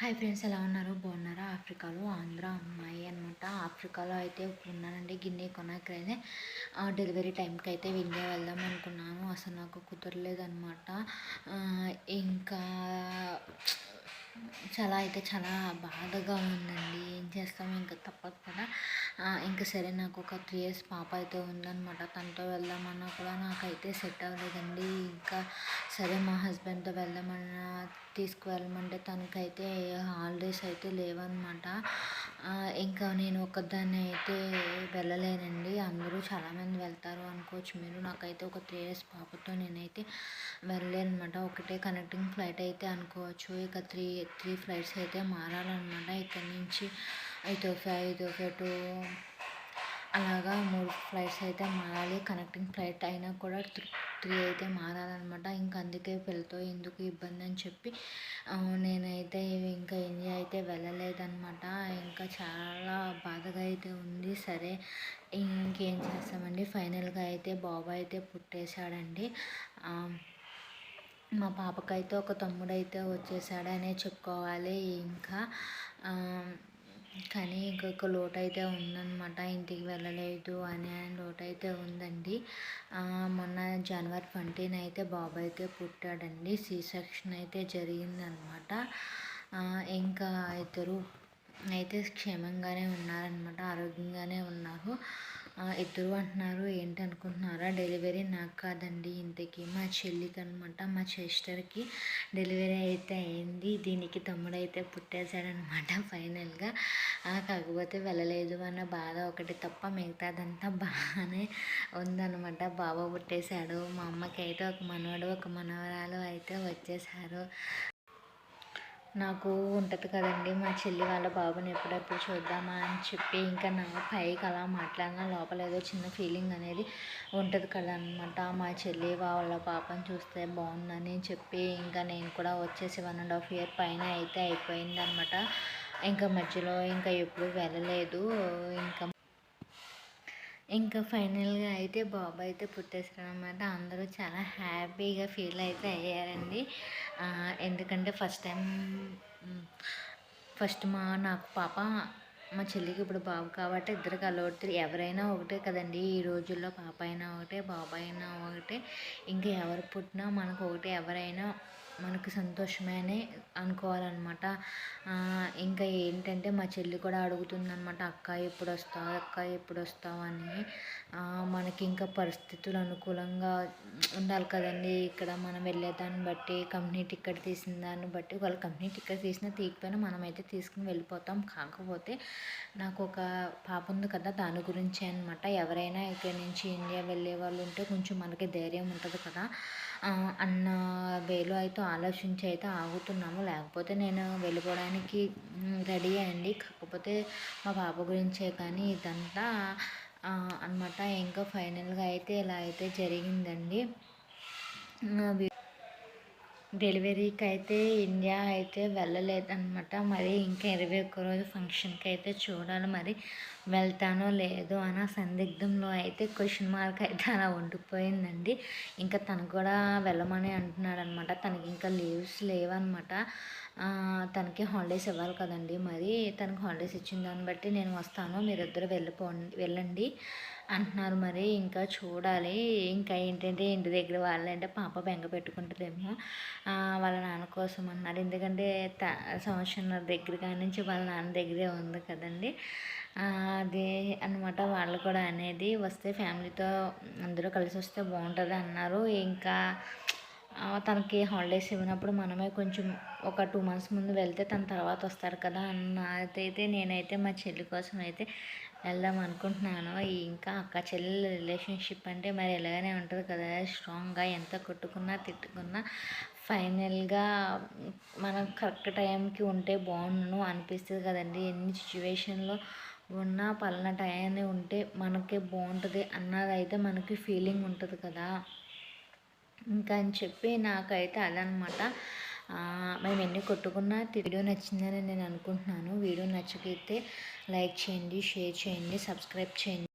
Hi friends ఎలా ఉన్నారు? బాగున్నారా? ఆఫ్రికాలో ఆంధ్ర అమ్మాయి అనమాట ఆఫ్రికాలో అయితే ఇప్పుడు ఉన్నానండి గిన్నె అయితే డెలివరీ టైంకి అయితే ఇండియా వెళ్దాం అనుకున్నాను. అసలు నాకు కుదరలేదనమాట ఇంకా చాలా అయితే చాలా బాధగా ఉందండి. ఏం చేస్తాం? ఇంకా తప్పదు కదా. ఇంకా సరే నాకు ఒక త్రీ ఇయర్స్ పాప అయితే ఉందనమాట తనతో వెళ్దామన్నా కూడా నాకైతే సెట్ అవ్వలేదండి. ఇంకా సరే మా హస్బెండ్తో వెళ్దామన్నా తీసుకువెళ్ళమంటే తనకైతే హాలిడేస్ అయితే లేవన్నమాట ఇంకా నేను ఒకదాన్ని అయితే వెళ్ళలేనండి. అందరూ చాలామంది వెళ్తారు అనుకోవచ్చు మీరు. నాకైతే ఒక త్రీ ఇయర్స్ పాపతో నేనైతే వెళ్ళలేను అనమాట ఒకటే కనెక్టింగ్ ఫ్లైట్ అయితే అనుకోవచ్చు. ఇక త్రీ త్రీ ఫ్లైట్స్ అయితే మారాలన్నమాట. ఇక్కడ నుంచి ఇథోపియా ఇథోపియా టు అలాగా మూడు ఫ్లైట్స్ అయితే మారాలి. కనెక్టింగ్ ఫ్లైట్ అయినా కూడా త్రీ త్రీ అయితే మారాలన్నమాట. ఇంకా అందుకే పిల్లతో ఎందుకు ఇబ్బంది అని చెప్పి నేనైతే ఇంకా ఇండియా అయితే వెళ్ళలేదన్నమాట. ఇంకా చాలా బాధగా అయితే ఉంది. సరే ఇంకేం చేస్తామండి? ఫైనల్గా అయితే బాబు అయితే పుట్టేశాడండి. మా పాపకైతే ఒక తమ్ముడైతే వచ్చేసాడనే చెప్పుకోవాలి. ఇంకా కానీ ఇంకొక లోటు అయితే ఉందన్నమాట. ఇంటికి వెళ్ళలేదు అనే లోటు అయితే ఉందండి మొన్న జనవరి ట్వంటీన్ అయితే బాబు అయితే పుట్టాడండి. సి సెక్షన్ అయితే జరిగిందనమాట ఇంకా ఇద్దరు అయితే క్షేమంగానే ఉన్నారనమాట ఆరోగ్యంగానే ఉన్నారు. ఇద్దరు అంటున్నారు ఏంటి అనుకుంటున్నారా? డెలివరీ నాకు కాదండి ఇంతకీ మా చెల్లికి అనమాట మా సిస్టర్కి డెలివరీ అయితే అయింది దీనికి తమ్ముడైతే పుట్టేశాడనమాట ఫైనల్గా. కాకపోతే వెళ్ళలేదు అన్న బాధ ఒకటి తప్ప మిగతాదంతా బాగానే ఉందనమాట బాబా పుట్టేశాడు మా అమ్మకి అయితే ఒక మనవడు ఒక మనవరాలు అయితే వచ్చేసారు నాకు ఉంటుంది కదండి. మా చెల్లి వాళ్ళ బాబుని ఎప్పుడెప్పుడు చూద్దామా అని చెప్పి ఇంకా నా పైకి అలా మాట్లాడినా లోపల ఏదో చిన్న ఫీలింగ్ అనేది ఉంటుంది కదనమాట మా చెల్లి వాళ్ళ పాపని చూస్తే బాగుందని చెప్పి ఇంకా నేను కూడా వచ్చేసి వన్ అండ్ హాఫ్ ఇయర్ పైన అయితే అయిపోయింది అనమాట ఇంకా మధ్యలో ఇంకా ఎప్పుడు వెళ్ళలేదు. ఇంకా ఇంకా ఫైనల్గా అయితే బాబు అయితే పుట్టేశారనమాట అందరూ చాలా హ్యాపీగా ఫీల్ అయితే అయ్యారండి. ఎందుకంటే ఫస్ట్ టైం ఫస్ట్ మా నాకు పాప మా చెల్లికి ఇప్పుడు బాబు కాబట్టి ఇద్దరికి అలవాటు. ఎవరైనా ఒకటే కదండి ఈ రోజుల్లో పాప అయినా ఒకటే బాబు అయినా ఒకటే. ఇంకా ఎవరు పుట్టినా మనకు ఒకటే ఎవరైనా మనకు సంతోషమే అని అనుకోవాలన్నమాట ఇంకా ఏంటంటే మా చెల్లి కూడా అడుగుతుందన్నమాట అక్క ఎప్పుడు వస్తావు అక్క ఎప్పుడు వస్తావు అని. మనకి ఇంకా పరిస్థితులు అనుకూలంగా ఉండాలి కదండి. ఇక్కడ మనం వెళ్ళేదాన్ని బట్టి కంపెనీ టికెట్ తీసిన దాన్ని బట్టి వాళ్ళు కంపెనీ టికెట్ తీసినా తీయకపోయినా మనమైతే తీసుకుని వెళ్ళిపోతాం. కాకపోతే నాకు ఒక పాప ఉంది కదా దాని గురించి అనమాట ఎవరైనా ఇక్కడి నుంచి ఇండియా వెళ్ళే వాళ్ళు ఉంటే కొంచెం మనకి ధైర్యం ఉంటుంది కదా. అన్న వేలో అయితే ఆలోచించి అయితే ఆగుతున్నాము. లేకపోతే నేను వెళ్ళిపోవడానికి రెడీ అయ్యండి. కాకపోతే మా పాప గురించే కానీ ఇదంతా అనమాట ఇంకా ఫైనల్గా అయితే ఇలా అయితే జరిగిందండి. డెలివరీకి అయితే ఇండియా అయితే వెళ్ళలేదన్నమాట. మరి ఇంకా ఇరవై ఒక్క రోజు ఫంక్షన్కి అయితే చూడాలి. మరి వెళ్తానో లేదో అన్న సందిగ్ధంలో అయితే క్వశ్చన్ మార్క్ అయితే అలా ఉండిపోయిందండి. ఇంకా తను కూడా వెళ్ళమని అంటున్నాడు అనమాట తనకి ఇంకా లీవ్స్ లేవన్నమాట. తనకి హాలిడేస్ ఇవ్వాలి కదండి. మరి తనకు హాలిడేస్ ఇచ్చిన దాన్ని బట్టి నేను వస్తాను. మీరిద్దరు వెళ్ళిపో వెళ్ళండి. అంటున్నారు మరి ఇంకా చూడాలి. ఇంకా ఏంటంటే ఇంటి దగ్గర వాళ్ళంటే పాప బెంగ పెట్టుకుంటుందేమో వాళ్ళ నాన్న కోసం అన్నారు. ఎందుకంటే త సంవత్సరం దగ్గర కాడి నుంచి వాళ్ళ నాన్న దగ్గరే ఉంది కదండి. అది అనమాట వాళ్ళు కూడా అనేది వస్తే ఫ్యామిలీతో అందరూ కలిసి వస్తే బాగుంటుంది అన్నారు. ఇంకా తనకి హాలిడేస్ ఇవ్వనప్పుడు మనమే కొంచెం ఒక టూ మంత్స్ ముందు వెళ్తే తన తర్వాత వస్తారు కదా అన్న అయితే నేనైతే మా చెల్లి కోసం అయితే వెళ్దాం అనుకుంటున్నాను. ఇంకా అక్క చెల్లెల రిలేషన్షిప్ అంటే మరి ఎలాగనే ఉంటుంది కదా స్ట్రాంగ్గా ఎంత కొట్టుకున్నా తిట్టుకున్నా ఫైనల్గా మనం కరెక్ట్ టైంకి ఉంటే బాగుండు అనిపిస్తుంది కదండి. ఎన్ని సిచ్యువేషన్లో ఉన్న పలానా టైం ఉంటే మనకే బాగుంటుంది అన్నది అయితే మనకి ఫీలింగ్ ఉంటుంది కదా. ఇంకా అని చెప్పి నాకైతే అదనమాట. మేము ఎన్ని కొట్టుకున్నా వీడియో నచ్చిందని నేను అనుకుంటున్నాను. వీడియో నచ్చకైతే లైక్ చేయండి షేర్ చేయండి సబ్స్క్రైబ్ చేయండి.